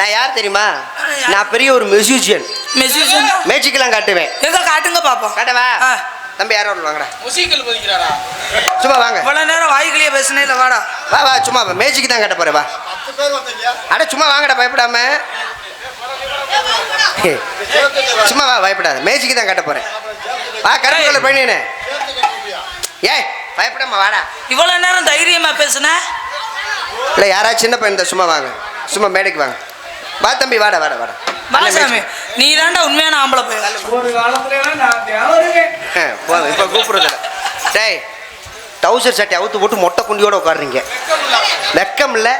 நான் யார் தெரியுமா? நான் பெரிய ஒரு மியூசிஷியன் மெசேஜ் மேஜிக்கெல்லாம் காட்டுவேன். எங்க காட்டுங்க பாப்போம். காட்டவா ஆ. தம்பி யாரோ வாங்கடா. முசிக்கல் பதிக்கிறாரா சும்மா வாங்க. இவ்வளவு நேரம் வாய்க்கிலேயே பேசுனே இல்ல வாடா. வா வா சும்மா வா. மேஜிக் தான் காட்ட போறேன் வா. அட சும்மா வாங்கடா பயப்படாம. ஹே, சும்மா வா பயப்படாத. மேஜிக் தான் காட்ட போறேன். வா கருப்பு கலர் பையனே ஏய் பயப்படாம வாடா. இவ்வளவு நேரம் தைரியமா பேசுன? இல்லை யாராச்சும் சின்ன பையன் தான் சும்மா வாங்க. சும்மா மேடைக்கு வாங்க. வா தம்பி வாடா வாடா வாடா. பாலசாமி நீ தாண்டா உண்மையான ஆம்பளை பையன். ஒரு போதும் இப்போ கூப்பிடுறதில்ல. டேய் டவுசர் சட்டை அவுத்து போட்டு மொட்டை குண்டியோட உட்காருறீங்க. வெக்கம் இல்லை.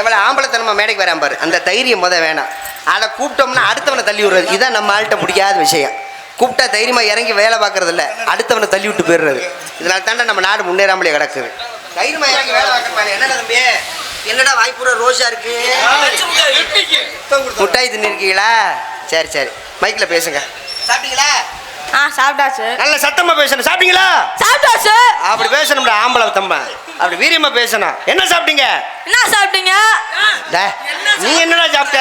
எவ்வளோ ஆம்பளைத்தனமா மேடைக்கு வராம பாரு. அந்த தைரியம் முத வேணாம். அதை கூப்பிட்டோம்னா அடுத்தவனை தள்ளி விடுறது. இதான் நம்ம ஆள்கிட்ட பிடிக்காத விஷயம். கூப்பிட்டா தைரியமாக இறங்கி வேலை பார்க்கறது இல்ல. அடுத்தவனை தள்ளி விட்டு போயிடுறது. இதனால தாண்டா நம்ம நாடு முன்னேறாமலே கிடக்குது. தைரியமா இறங்கி வேலை பார்க்கறது என்னடா தம்பி? என்னடா வாய்ப்புற ரோஷா இருக்கு? முட்டாய் தின்னிருக்கீங்களா சரி சரி. மைக்கில் பேசுங்க. சாப்பிட்டீங்களா? ஆ சாப்பிட்டாச்சு. நல்ல சத்தமா பேசணும். சாப்பிட்டீங்களா? சாப்பிட்டாச்சு. அப்படி பேசணும்டா ஆம்பளை தம்ப. அப்படி வீரியமா பேசணும். என்ன சாப்பிட்டீங்க? என்ன சாப்பிட்டீங்க? நீ என்னடா சாப்பிட்ட?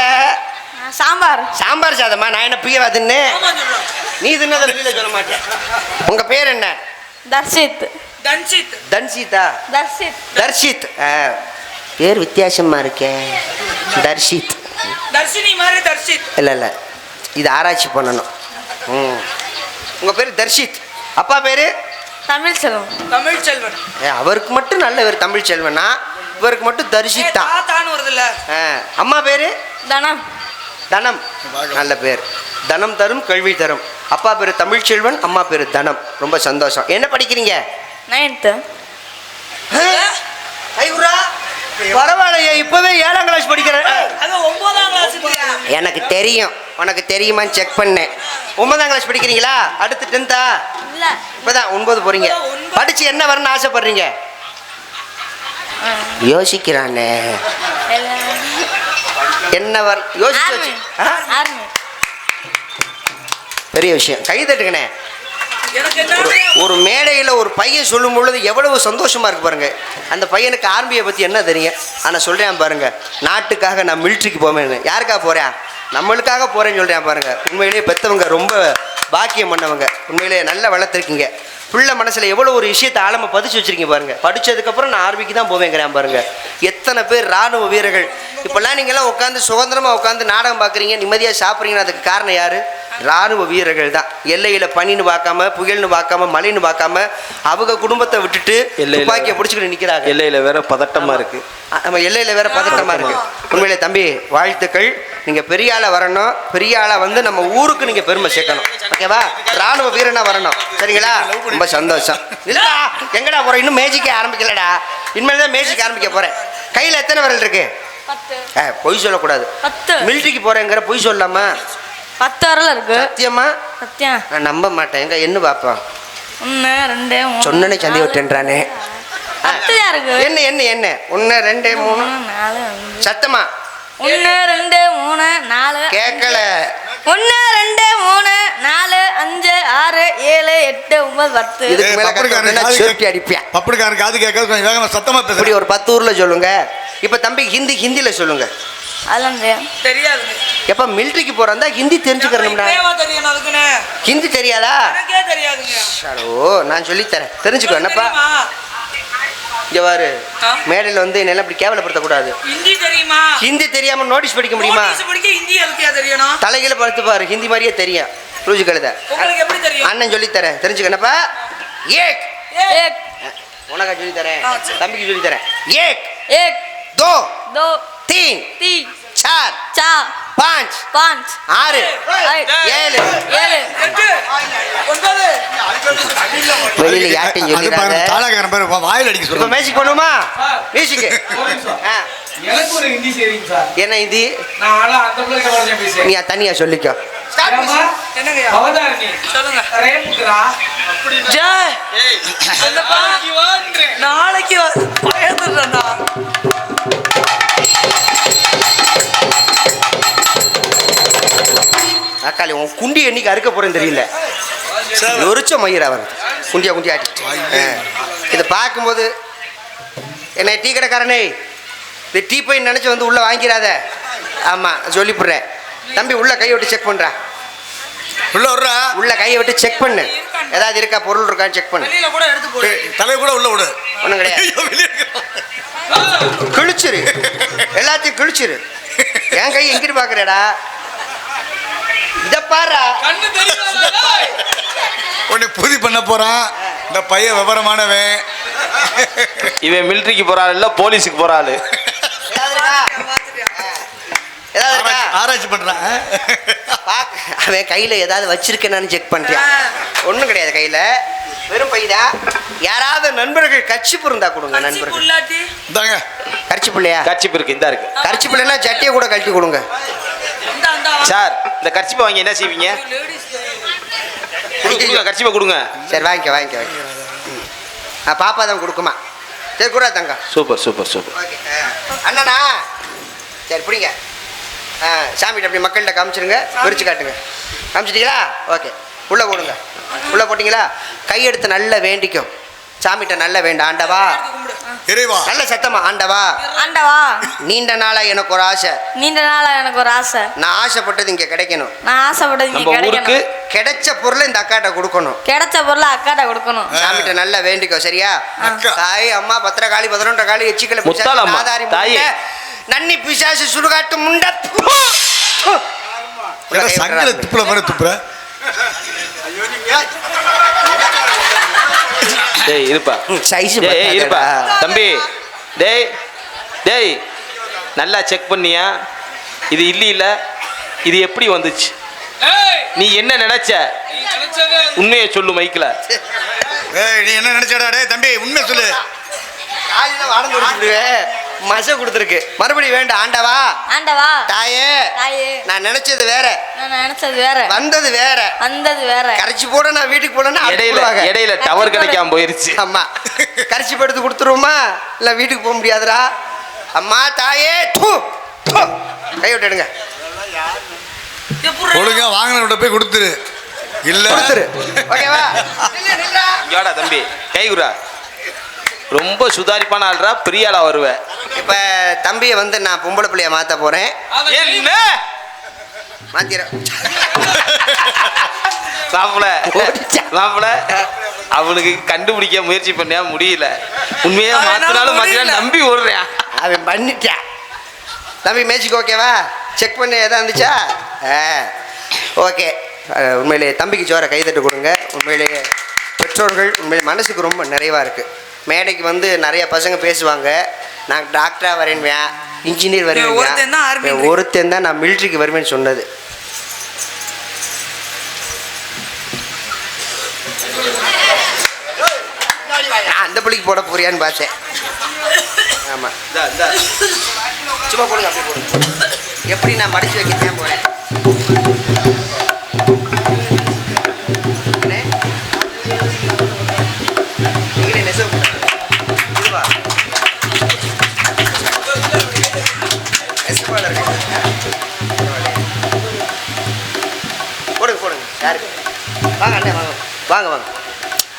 சாம்பார். சாம்பார் சாதமா? நான் என்ன பியவா தின்னு? நீ தின்னதை வெளியில சொல்ல மாட்டேன். உங்க பேர் என்ன? தர்ஷித். தன்சித் தன்சிதா தர்ஷித். தர்ஷித். ஆ, பேர் வித்தியாசமா இருக்கே. தர்ஷித். தர்ஷினி மாதிரி தர்ஷித். இல்லை இல்லை. இது ஆராய்ச்சி பண்ணணும். ம். உங்க பேர் தர்ஷித். அப்பா பேரு? தமிழ் செல்வம் தமிழ் செல்வன் ஏ, அவருக்கு மட்டும் நல்ல பேர் தமிழ் செல்வனா இவருக்கு மட்டும் தர்ஷித் தான் தாத்தான்னு வருது இல்ல ஆ, அம்மா பேரு? தனம். தனம். நல்ல பேர். தனம் தரும் கல்வி தரும். அப்பா பேரு தமிழ்ச்செல்வன் அம்மா பேரு தனம். ரொம்ப சந்தோஷம். என்ன படிக்கிறீங்க? நைன்த்து. பரவாயில்லையே இப்பவே ஏழாம் கிளாஸ் படிக்கிறேன். எனக்கு தெரியும். உனக்கு தெரியுமான்னு செக் பண்ணேன். ஒன்பதாம் கிளாஸ் படிக்கிறீங்களா? அடுத்து டென்த்தா இல்ல. இப்பதான் ஒன்பது போறீங்க. படிச்சு என்ன வரணும்னு ஆசைப்படுறீங்க? யோசிக்கிறானே. என்ன வர யோசிச்சு பெரிய விஷயம். கை என்ன ஒரு மேடையில் ஒரு பையன் சொல்லும் பொழுது எவ்வளவு சந்தோஷமா இருக்கு பாருங்க. அந்த பையனுக்கு ஆர்மியை பற்றி என்ன தெரியும்? ஆனால் சொல்கிறேன் பாருங்க. நாட்டுக்காக நான் மிலிட்ரிக்கு போவேன்னு. யாருக்காக போகிறேன் நம்மளுக்காக போகிறேன்னு சொல்கிறேன் பாருங்க. உண்மையிலேயே பெற்றவங்க ரொம்ப பாக்கியம் பண்ணவங்க. உண்மையிலேயே நல்லா வளர்த்துருக்கீங்க. பிள்ளை மனசில் எவ்வளோ ஒரு விஷயத்தை ஆழமா பதிச்சு வச்சிருக்கீங்க பாருங்க. படிச்சதுக்கப்புறம் நான் ஆர்மிக்கு தான் போவேங்கிறேன் பாருங்க. எத்தனை பேர் ராணுவ வீரர்கள்? இப்போல்லாம் நீங்கள்லாம் உட்காந்து சுதந்திரமாக உட்காந்து நாடகம் பார்க்குறீங்க நிம்மதியாக சாப்பிட்றீங்கன்னா அதுக்கு காரணம் யாரு? ராணுவ வீரர்கள் தான் எல்லையில் பனின்னு பார்க்காம புயல்னு பார்க்காம மழைன்னு பார்க்காம அவங்க குடும்பத்தை விட்டுட்டு துப்பாக்கியை பிடிச்சிக்கிட்டு நிற்கிறாங்க எல்லையில வேற பதட்டமா இருக்கு. நம்ம எல்லையில் வேற பதட்டமா இருக்கு. உண்மையிலே தம்பி வாழ்த்துக்கள். நீங்க பெரிய ஆளா வரணும். பெரிய ஆளா வந்து நம்ம ஊருக்கு நீங்க பெருமை சேர்க்கணும். ஓகேவா ராணுவ வீரனா வரணும். சரிங்களா? ரொம்ப சந்தோஷம். இல்லடா எங்கடா போறோம் இன்னும் மேஜிக்கே ஆரம்பிக்கலடா. இனிமேல் தான் மேஜிக் ஆரம்பிக்க போறேன். கையில எத்தனை விரல் இருக்கு? பொய் சொல்லக்கூடாது. மிலிட்ரிக்கு போறேங்கிற பொய் சொல்லாமா பத்து வரல இருக்கு. சத்தியமா? சத்தியம் நான் நம்ப மாட்டேன். எங்க என்ன பார்ப்போம் ஒன்று ரெண்டு சொன்னனே சந்தி விட்டுன்றானே. பத்து தான் இருக்கு? என்ன என்ன என்ன? ஒன்று ரெண்டு மூணு நாலு சத்தமா? ஒன்று ரெண்டு மூணு நாலு கேட்கல ஒன்று ரெண்டு மூணு நாலு அஞ்சு ஆறு ஏழு எட்டு ஒன்பது பத்து. இதுக்கு மேல கத்துனா சுருட்டி அடிப்பேன். பப்படிக்காரன் காது கேட்காது கொஞ்சம் வேகமா சத்தமா இப்படி பேசுறேன் ஒரு பத்து ஊர்ல சொல்லுங்க. இப்ப தம்பி ஹிந்தி ஹிந்தில சொல்லுங்க. அதெல்லாம் தெரியாதுங்க. எப்ப மிலிட்டரிக்கு போறதா ஹிந்தி தெரிஞ்சுக்கிறோம்டா ஹிந்தி தெரியாதா? எனக்கே தெரியாதுங்க. நான் சொல்லி தரேன் தெரிஞ்சுக்கோ என்னப்பா? இங்க மேடையில் வந்து என்ன இப்படி கேவலப்படுத்த கூடாது ஹிந்தி தெரியுமா? தெரியாம நோட்டீஸ் படிக்க முடியுமா? படிக்க ஹிந்தி அதுக்கே தலைகளை பார்த்து பாரு ஹிந்தி மாதிரியே தெரியும். ரூஜி கழுத உங்களுக்கு அண்ணன் சொல்லி தரேன் தெரிஞ்சுக்கணப்பா ஏக்! ஏக். உனக்கா சொல்லி தரேன் தம்பிக்கு சொல்லி தரேன் ஏக்! ஏக். தோ! தோ. तीन तीन चार चार पाँच पाँच ஆறு ஐந்து, ஏழு ஏழு எட்டு ஒன்பது வெளியில யார்ட்டையும் அது சொல்லிடாத பாருங்க தாளாக்காரன் பாரு வா- வாயில அடிக்க இப்ப சொல்லுங்க மேஜிக் பண்ணுமா மியூசிக் எனக்கு ஒரு ஹிந்தி சரிங்க சார் என்ன இது நான் ஆளா அந்த பிள்ளைங்க கூட பேசுறேன் நீ தனியா சொல்லிக்கோ என்னங்கய்யா அவதாரணி சொல்லுங்க ரேப்புக்குறா ஜெய் என்னப்பா நாளைக்கு வா- அக்காளி உன் குண்டி என்னைக்கு அறுக்க போறேன்னு தெரியல. நொறிச்ச மயிர் அவர் குண்டியா குண்டியா ஆட்டி ஆ. இதை பார்க்கும்போது என்ன டீ கடைக்காரனே இந்த டீ போய் நினைச்சு வந்து உள்ள வாங்கிடாத. ஆமா சொல்லிப்புடுறேன். தம்பி உள்ள கையை விட்டு செக் பண்றா. உள்ள விடுறா உள்ள கையை விட்டு செக் பண்ணு. ஏதாவது இருக்கா பொருள் இருக்கான்னு செக் பண்ணு. வெளியில கூட எடுத்து போடு. ஏய், தலையை கூட உள்ள விடு. ஒண்ணும் கிடையாது. கிழிச்சிரு. எல்லாத்தையும் கிழிச்சிரு. என் கை எங்கிட்டு பாக்குறேடா இத பாரா. கண்ணு தெரியாதா? உன்னை பூதி பண்ண போறான். இந்த பையன் விவரமானவன். இவன் மிலிட்டரிக்கு போற ஆள் இல்ல போலீஸுக்கு போற ஆளு ஏதாவது இருக்கா? ஏதாவது இருக்கா? ஆராய்ச்சி- பண்றான். அவன் கையில ஏதாவது வச்சிருக்கேனான்னு செக் பண்றியா? ஒண்ணும் கிடையாது கையில. வெறும் பைதா யாராவது நண்பர்கள் கட்சி இருந்தா கொடுங்க நண்பர்கள். இந்தாங்க. கட்சி பிள்ளையா? கர்ச்சிப் இருக்கு இந்த இருக்கு. கட்சி பிள்ளைனா சட்டியை கூட கழட்டி கொடுங்க. சார் இந்த கர்ச்சிப்பை வாங்கி என்ன செய்வீங்க? லேடிஸ் கொடுங்க, கொடுங்க கர்ச்சிப்பை கொடுங்க. சரி வாங்கிக்க வாங்கிக்க வாங்கிக்க. ம். ஆ பாப்பா தான் கொடுக்குமா? சரி கூட தங்க சூப்பர் சூப்பர் சூப்பர். ஓகே அண்ணனா? சரி பிடிங்க. ஆ சாமிகிட்ட அப்படி மக்கள்கிட்ட காமிச்சிருங்க விரிச்சு காட்டுங்க. காமிச்சிட்டீங்களா? ஓகே. உள்ளே போடுங்க. உள்ளே போட்டிங்களா? கையெடுத்து நல்லா வேண்டிக்கும். சாமிகிட்ட நல்ல வேண்ட ஆண்டவா. இறைவா. நல்ல சத்தமா ஆண்டவா. ஆண்டவா. நீண்ட நாளா எனக்கு ஒரு ஆசை. நீண்ட நாளா எனக்கு ஒரு ஆசை. நான் ஆசைப்பட்டது இங்கே கிடைக்கணும். நான் ஆசைப்பட்டது இங்க கிடைக்கணும். கிடைச்ச பொருளை இந்த அக்காட்ட கொடுக்கணும். கிடைச்ச பொருளை அக்காட்ட கொடுக்கணும். சாமிகிட்ட நல்லா வேண்டிக்கோ சரியா. தாய் அம்மா பத்திரகாளி பதினொன்ற காளி எச்சிக்கல முத்தாளம்மா, தாயே. நன்னி பிசாசு சுடுகாட்டு முண்ட. சங்கில துப்புல மாதிரி துப்புற? டேய் இருப்பா. சைஸ் ஏய், இருப்பா. தம்பி டேய் டேய் நல்லா செக் பண்ணியா? இது இல்ல இல்ல இது எப்படி வந்துச்சு? நீ என்ன நினைச்ச? உண்மையை சொல்லு மைக்கில் ஏய் நீ என்ன நினைச்சடா டேய் தம்பி உண்மை சொல்லு. காலையில வாடம் கொடுத்துருக்கு மச கொடுத்துருக்கு. மறுபடியும் வேண்டாம் ஆண்டவா? ஆண்டவா? தாயே தாயே. நான் நினைச்சது வேற. நான் நினைச்சது வேற. வந்தது வேற. வந்தது வேற. கரைச்சி போட நான் வீட்டுக்கு போனேன்னா இடையில இடையில டவர் கிடைக்காம போயிருச்சு. அம்மா கரைச்சி படுத்து கொடுத்துருவோமா? இல்ல வீட்டுக்கு போக முடியாதுடா. அம்மா தாயே தூ. கை விட்டுடுங்க ஒழுங்கா வாங்கினவன்ட்ட போய் கொடுத்துரு. இல்ல. கொடுத்துரு. ஓகேவா? தம்பி. கைகுரா ரொம்ப சுதாரிப்பான ஆள்ரா பெரிய ஆளா வருவ. இப்ப தம்பியை வந்து நான் பொம்பளை பிள்ளைய மாத்த போறேன். அதை என்ன? மாத்திர. மாப்பிள. மாப்பிள அவனுக்கு கண்டுபிடிக்க முயற்சி பண்ணியா? முடியல. உண்மையா மாத்தினாலும் மாத்தினா. நம்பி ஓடுறேன். அவன் பண்ணிட்டான். தம்பி மேட்சுக்கு ஓகேவா செக் பண்ண எதா இருந்துச்சா? ஆ. ஓகே உண்மையிலேயே தம்பிக்கு ஜோர கைதட்டு கொடுங்க. உண்மையிலேயே பெற்றோர்கள் உண்மையிலே மனசுக்கு ரொம்ப நிறைவாக இருக்குது மேடைக்கு வந்து நிறைய பசங்க பேசுவாங்க. நான் டாக்டராக வரேன்வேன் இன்ஜினியர் வருவேன். ஒருத்தன் தான் நான் மிலிட்ரிக்கு வருவேன்னு சொன்னது. நான் அந்த பிள்ளைக்கு போட போறியான்னு பார்த்தேன். ஆமாம் சும்மா போடுங்க அப்படி போடுங்க. எப்படி நான் மடிச்சு வைக்கத்தான் போறேன்?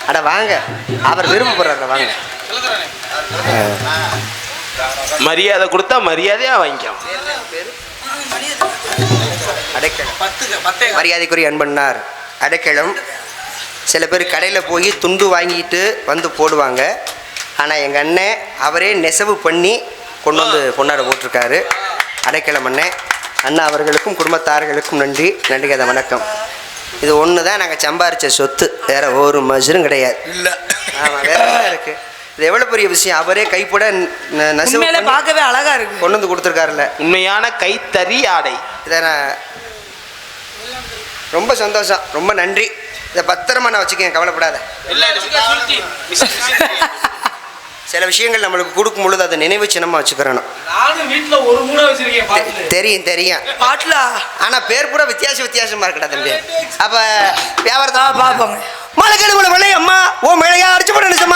அட வாங்க. அவர் விருப்பப்படுறாரு வாங்க. மரியாதை கொடுத்தா மரியாதையா வாங்கிக்கலாம். அடைக்கலம். மரியாதைக்குரிய அன்பண்ணார் அடைக்கலம். சில பேர் கடையில் போய் துண்டு வாங்கிட்டு வந்து போடுவாங்க. ஆனால் எங்கள் அண்ணன் அவரே நெசவு பண்ணி கொண்டு வந்து கொண்டாட போட்டிருக்காரு. அடைக்கலம் அண்ணன் அண்ணா அவர்களுக்கும் குடும்பத்தார்களுக்கும் நன்றி. நன்றி கதை வணக்கம். இது ஒன்று தான் நாங்கள் சம்பாரித்த சொத்து. வேற ஒரு மஜரும் கிடையாது. இல்ல. ஆமாம் வேற இருக்குது இது எவ்வளோ பெரிய விஷயம்? அவரே கைப்பட ந- நெசவு உண்மையிலே பண்ணி பார்க்கவே அழகா இருக்கு. கொண்டு வந்து கொடுத்துருக்காருல்ல. உண்மையான கைத்தறி ஆடை. இதை நான் ரொம்ப சந்தோஷம். ரொம்ப நன்றி. இதை பத்திரமா நான் வச்சுக்கேன் கவலைப்படாத. சில விஷயங்கள் நம்மளுக்கு கொடுக்கும் பொழுது அதை நினைவு சின்னமாக வச்சுக்கிறணும் நானும் வீட்டுல ஒரு மூணை வச்சிருக்கேன் பாத்துல தெரியும் தெரியும். பாட்டுல? ஆனால் பேர் பூரா வித்தியாச வித்தியாசமா இருக்கடா தம்பி. அப்போ வியாபாரத்தை பார்ப்பாங்க மலைக்கடு மலை அம்மா ஓ மழையா அடிச்சு போட நினைச்ச